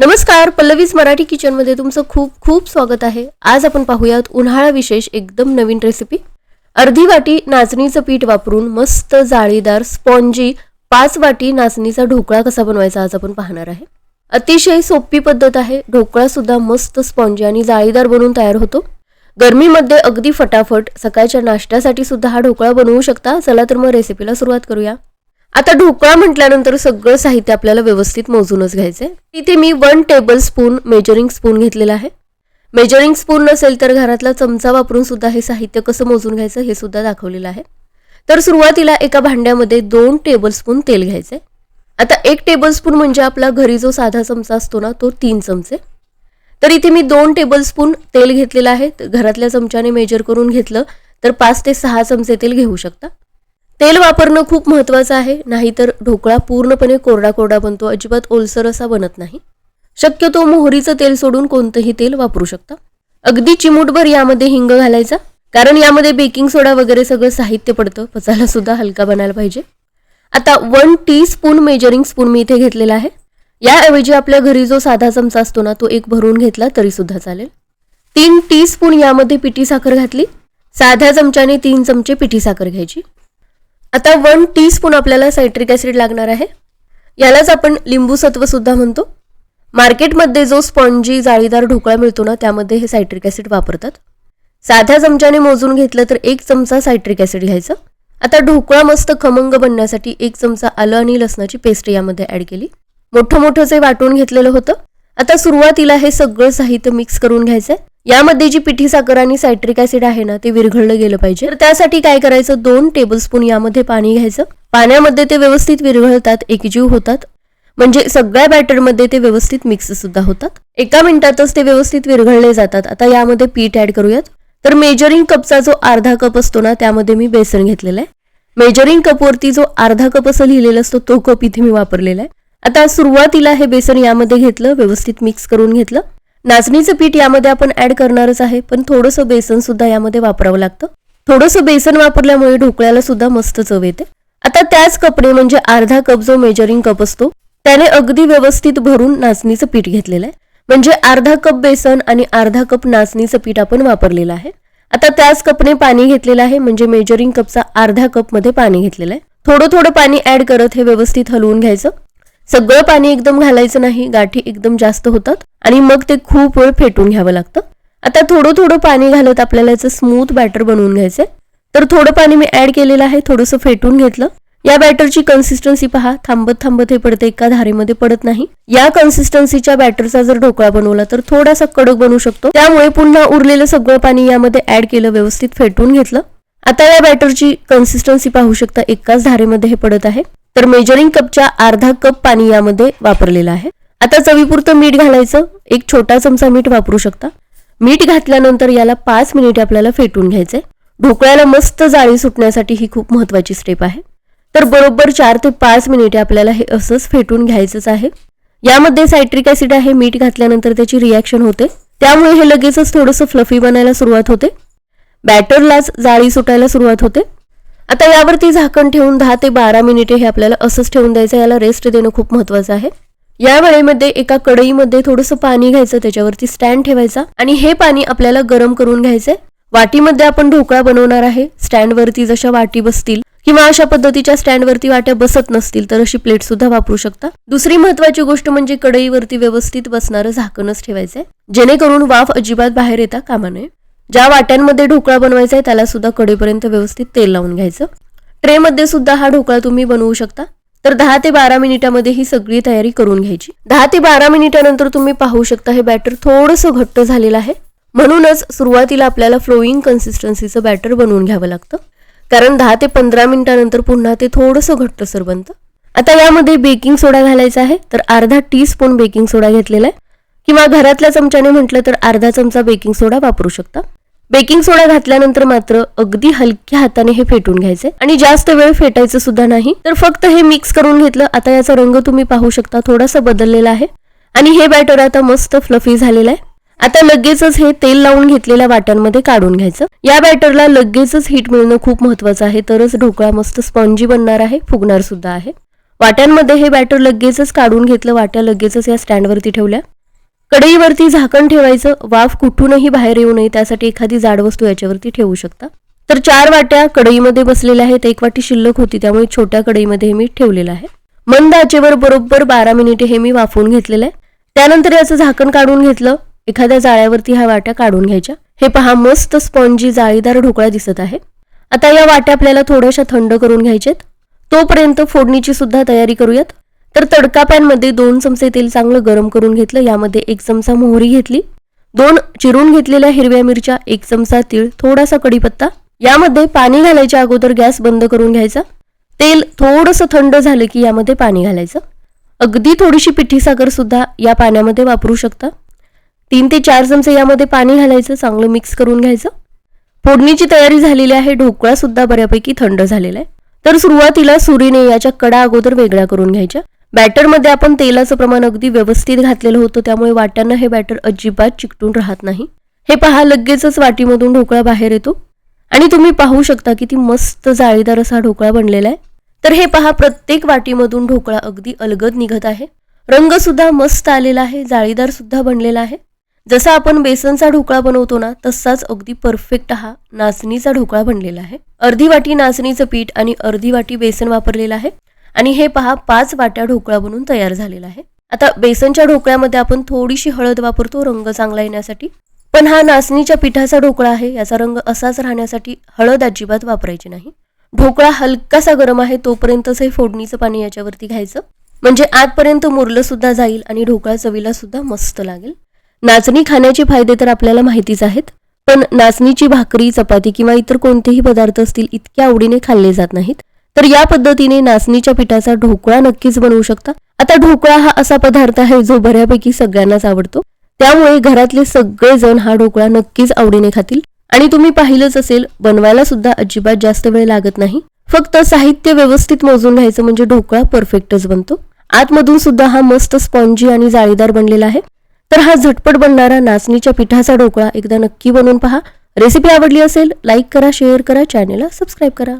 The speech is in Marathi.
नमस्कार पल्लवीज मराठी किचनमध्ये तुमचं खूप खूप स्वागत आहे. आज आपण पाहूयात उन्हाळा विशेष एकदम नवीन रेसिपी अर्धी वाटी नाचणीचं पीठ वापरून मस्त जाळीदार स्पॉन्जी पाच वाटी नाचणीचा ढोकळा कसा बनवायचा आज आपण पाहणार आहे. अतिशय सोपी पद्धत आहे. ढोकळा सुद्धा मस्त स्पॉन्जी आणि जाळीदार बनवून तयार होतो. गरमीमध्ये अगदी फटाफट सकाळच्या नाश्त्यासाठी सुद्धा हा ढोकळा बनवू शकता. चला तर मग रेसिपीला सुरुवात करूया. आता ढोकळा म्हटल्यानंतर सगळं साहित्य आपल्याला व्यवस्थित मोजूनच घ्यायचंय. इथे मी one tablespoon measuring spoon घेतलेला आहे. मेजरिंग स्पून नसेल तर घरातला चमचा वापरून सुद्धा हे साहित्य कसं मोजून घ्यायचं हे सुद्धा दाखवलेलं आहे. तर सुरुवातीला एका भांड्यामध्ये दोन टेबल स्पून तेल घ्यायचे आता एक टेबल स्पून म्हणजे आपला घरी जो साधा चमचा असतो ना तो तीन चमचे. तर इथे मी दोन टेबल स्पून तेल घेतलेलं आहे. घरातल्या चमच्याने मेजर करून घेतलं तर पाच ते सहा चमचे तेल घेऊ शकता. तेल वापरणं खूप महत्त्वाचं आहे नाहीतर ढोकळा पूर्णपणे कोरडा कोरडा बनतो अजिबात ओलसर असा बनत नाही. शक्यतो मोहरीचं तेल सोडून कोणतंही तेल वापरू शकता. अगदी चिमूटभर यामध्ये हिंग घालायचा कारण यामध्ये बेकिंग सोडा वगैरे सगळं साहित्य पडतं पचायला सुद्धा हलका बनायला पाहिजे. आता one teaspoon measuring spoon मी इथे घेतलेला आहे. याऐवजी आपल्या घरी जो साधा चमचा असतो ना तो एक भरून घेतला तरी सुद्धा चालेल. तीन टी स्पून यामध्ये पिठी साखर घातली. साध्या चमच्याने तीन चमचे पिठी साखर घ्यायची. आता वन टी स्पून आपल्याला सायट्रिक ॲसिड लागणार आहे. यालाच आपण लिंबू सुद्धा म्हणतो. मार्केटमध्ये जो स्पॉन्जी जाळीदार ढोकळा मिळतो ना त्यामध्ये हे सायट्रिक ॲसिड वापरतात. साध्या चमच्याने मोजून घेतलं तर एक चमचा सायट्रिक ॲसिड घ्यायचं. आता ढोकळा मस्त खमंग बनण्यासाठी एक चमचा आलं आणि लसणाची पेस्ट यामध्ये ॲड केली. मोठं मोठं जे वाटून घेतलेलं होतं आता सुरुवातीला हे सगळं साहित्य मिक्स करून घ्यायचंय. यामध्ये जी पिठी साखर आणि सायट्रिक ऍसिड आहे ना ते विरघळलं गेलं पाहिजे. तर त्यासाठी काय करायचं? दोन टेबलस्पून यामध्ये पाणी घ्यायचं. पाण्यामध्ये ते व्यवस्थित विरघळतात एकजीव होतात. म्हणजे सगळ्या बॅटरमध्ये ते व्यवस्थित मिक्स सुद्धा होतात. एका मिनिटातच ते व्यवस्थित विरघळले जातात. आता यामध्ये पीठ ऍड करूयात. तर मेजरिंग कपचा जो अर्धा कप असतो ना त्यामध्ये मी बेसन घेतलेला आहे. मेजरिंग कपवरती जो अर्धा कप असं लिहिलेला असतो तो कप इथे मी वापरलेला आहे. आता सुरुवातीला हे बेसन यामध्ये घेतलं व्यवस्थित मिक्स करून घेतलं. नाचणीचं पीठ यामध्ये आपण ऍड करणारच आहे पण थोडंसं बेसन सुद्धा यामध्ये वापरावं लागतं. थोडंसं बेसन वापरल्यामुळे ढोकळ्याला सुद्धा मस्त चव येते. आता त्याच कपडे म्हणजे अर्धा कप जो मेजरिंग कप असतो त्याने अगदी व्यवस्थित भरून नाचणीचं पीठ घेतलेलं आहे. म्हणजे अर्धा कप बेसन आणि अर्धा कप नाचणीचं पीठ आपण वापरलेलं आहे. आता त्याच कपने पाणी घेतलेलं आहे म्हणजे मेजरिंग कपचा अर्धा कपमध्ये पाणी घेतलेलं आहे. थोडं थोडं पाणी ऍड करत हे व्यवस्थित हलवून घ्यायचं. सगळं पाणी एकदम घालायचं नाही गाठी एकदम जास्त होतात आणि मग ते खूप वेळ फेटून घ्यावं लागतं. आता थोडं थोडं पाणी घालत आपल्याला याचं स्मूथ बॅटर बनवून घ्यायचंय. तर थोडं पाणी मी ऍड केलेलं आहे थोडंसं फेटून घेतलं. या बॅटरची कन्सिस्टन्सी पहा थांबत थांबत हे पडते एका धारेमध्ये पडत नाही. या कन्सिस्टन्सीच्या बॅटरचा जर ढोकळा बनवला तर थोडासा कडक बनवू शकतो. त्यामुळे पुन्हा उरलेलं सगळं पाणी यामध्ये ऍड केलं व्यवस्थित फेटून घेतलं. आता या बॅटरची कन्सिस्टन्सी पाहू शकता एकाच धारेमध्ये हे पडत आहे. तर मेजरिंग कपच्या अर्धा कप पाणी यामध्ये वापरलेलं आहे. आता चवीपुरतं मीठ घालायचं. एक छोटा चमचा मीठ वापरू शकता. मीठ घातल्यानंतर याला पाच मिनिटे आपल्याला फेटून घ्यायचंय ढोकळ्याला मस्त जाळी सुटण्यासाठी ही खूप महत्वाची स्टेप आहे. तर बरोबर चार ते पाच मिनिटे आपल्याला हे असंच फेटून घ्यायचंच आहे. यामध्ये सायट्रिक ऍसिड आहे. मीठ घातल्यानंतर त्याची रिॲक्शन होते. त्यामुळे हे लगेचच थोडंसं फ्लफी बनायला सुरुवात होते. बॅटरलाच जाळी सुटायला सुरुवात होते. आता यावरती झाकण ठेवून दहा ते बारा मिनिटे हे आपल्याला असंच ठेवून द्यायचं याला रेस्ट देणं खूप महत्वाचं आहे. या वेळेमध्ये एका कढईमध्ये थोडंसं पाणी घ्यायचं त्याच्यावरती स्टँड ठेवायचा आणि हे पाणी आपल्याला गरम करून घ्यायचंय. वाटीमध्ये आपण ढोकळा बनवणार आहे. स्टँडवरती जशा वाटी बसतील किंवा अशा पद्धतीच्या स्टँडवरती वाट्या बसत नसतील तर अशी प्लेट सुद्धा वापरू शकता. दुसरी महत्वाची गोष्ट म्हणजे कढईवरती व्यवस्थित बसणारं झाकणच ठेवायचंय. जेणेकरून वाफ अजिबात बाहेर येता कामा नये. ज्या वाट्यांमध्ये ढोकळा बनवायचा आहे त्याला सुद्धा कडेपर्यंत व्यवस्थित तेल लावून घ्यायचं. ट्रेमध्ये सुद्धा हा ढोकळा तुम्ही बनवू शकता. तर दहा ते बारा मिनिटामध्ये ही सगळी तयारी करून घ्यायची. दहा ते बारा मिनिटानंतर तुम्ही पाहू शकता हे बॅटर थोडंसं घट्ट झालेलं आहे. म्हणूनच सुरुवातीला आपल्याला फ्लोईंग कन्सिस्टन्सीचं बॅटर बनवून घ्यावं लागतं. कारण दहा ते पंधरा मिनिटानंतर पुन्हा ते थोडंसं घट्टसर बनतं. आता यामध्ये बेकिंग सोडा घालायचा आहे. तर अर्धा टी स्पून बेकिंग सोडा घेतलेला आहे. किंवा घरातल्या चमच्याने म्हटलं तर अर्धा चमचा बेकिंग सोडा वापरू शकता. बेकिंग सोडा घातल्यानंतर मात्र अगदी हलक्या हाताने हे फेटून घ्यायचे. आणि जास्त वेळ फेटायचं सुद्धा नाही. तर फक्त हे मिक्स करून घेतलं. आता याचा रंग तुम्ही पाहू शकता. थोडासा बदललेला आहे. आणि हे बॅटर आता मस्त फ्लफी झालेलं आहे. आता लगेचच हे तेल लावून घेतलेल्या वाट्यांमध्ये काढून घ्यायचं. या बॅटरला लगेचच हीट मिळणं खूप महत्वाचं आहे. तरच ढोकळा मस्त स्पॉन्जी बनणार आहे. फुगणार सुद्धा आहे. वाट्यांमध्ये हे बॅटर लगेचच काढून घेतलं. वाट्या लगेचच या स्टँडवरती ठेवल्या. कढईवरती झाकण ठेवायचं वाफ कुठूनही बाहेर येऊ नये त्यासाठी एखादी जाड वस्तू याच्यावरती ठेवू शकता. तर चार वाट्या कढईमध्ये बसलेल्या आहेत एक वाटी शिल्लक होती त्यामुळे छोट्या कढईमध्ये हे मी ठेवलेलं आहे. मंद आचेवर बरोबर बारा मिनिटे हे मी वाफवून घेतलेलं आहे. त्यानंतर याचं झाकण काढून घेतलं एखाद्या जाळ्यावरती ह्या वाट्या काढून घ्यायच्या. हे पहा मस्त स्पॉन्जी जाळीदार ढोकळा दिसत आहे. आता या वाट्या आपल्याला थोड्याशा थंड करून घ्यायच्यात तोपर्यंत फोडणीची सुद्धा तयारी करूयात. तर तडका पॅनमध्ये दोन चमचे तेल चांगलं गरम करून घेतलं यामध्ये एक चमचा मोहरी घेतली दोन चिरून घेतलेल्या हिरव्या मिरच्या एक चमचा तीळ थोडासा कढीपत्ता यामध्ये पाणी घालायच्या अगोदर गॅस बंद करून घ्यायचा. तेल थोडंसं थंड झालं की यामध्ये पाणी घालायचं. अगदी थोडीशी पिठी साखर सुद्धा या पाण्यामध्ये वापरू शकता. तीन ते चार चमचे यामध्ये पाणी घालायचं चांगलं मिक्स करून घ्यायचं. फोडणीची तयारी झालेली आहे ढोकळा सुद्धा बऱ्यापैकी थंड झालेला आहे. तर सुरुवातीला सुरीने याच्या कडा अगोदर वेगळ्या करून घ्यायच्या. बॅटरमध्ये आपण तेलाचं प्रमाण अगदी व्यवस्थित घातलेलं होतं त्यामुळे वाट्यांना हे बॅटर अजिबात चिकटून राहत नाही. हे पहा लगेचच वाटीमधून ढोकळा बाहेर येतो. आणि तुम्ही पाहू शकता किती मस्त जाळीदार असा ढोकळा बनलेला आहे. तर हे पहा प्रत्येक वाटीमधून ढोकळा अगदी अलगद निघत आहे. रंग सुद्धा मस्त आलेला आहे जाळीदार सुद्धा बनलेला आहे. जसा आपण बेसनचा ढोकळा बनवतो ना तसाच अगदी परफेक्ट हा नाचणीचा ढोकळा बनलेला आहे. अर्धी वाटी नाचणीचं पीठ आणि अर्धी वाटी बेसन वापरलेलं आहे. आणि हे पहा पाच वाट्या ढोकळा बनून तयार झालेला आहे. आता बेसनच्या ढोकळ्यामध्ये आपण थोडीशी हळद वापरतो रंग चांगला येण्यासाठी. पण हा नाचणीच्या पिठाचा ढोकळा आहे याचा रंग असाच राहण्यासाठी हळद अजिबात वापरायची नाही. ढोकळा हलकासा गरम आहे तोपर्यंतच हे फोडणीचं पाणी याच्यावरती घ्यायचं. म्हणजे आतपर्यंत मुरलं सुद्धा जाईल आणि ढोकळा चवीला सुद्धा मस्त लागेल. नाचणी खाण्याचे फायदे तर आपल्याला माहितीच आहेत पण नाचणीची भाकरी चपाती किंवा इतर कोणतेही पदार्थ असतील इतक्या आवडीने खाल्ले जात नाहीत. तर या पद्धतीने नाचणीच्या पिठाचा ढोकळा नक्कीच बनवू शकता. आता ढोकळा हा असा पदार्थ आहे जो बऱ्यापैकी सगळ्यांनाच आवडतो. त्यामुळे घरातले सगळेजण हा ढोकळा नक्कीच आवडीने खातील. आणि तुम्ही पाहिलंच असेल बनवायला सुद्धा अजिबात जास्त वेळ लागत नाही. फक्त साहित्य व्यवस्थित मोजून घ्यायचं म्हणजे ढोकळा परफेक्टच बनतो. आतमधून सुद्धा हा मस्त स्पॉन्जी आणि जाळीदार बनलेला आहे. तर हा झटपट बनणारा नाचणीच्या पिठाचा ढोकळा एकदा नक्की बनवून पहा. रेसिपी आवडली असेल लाईक करा शेअर करा चॅनेलला सबस्क्राईब करा.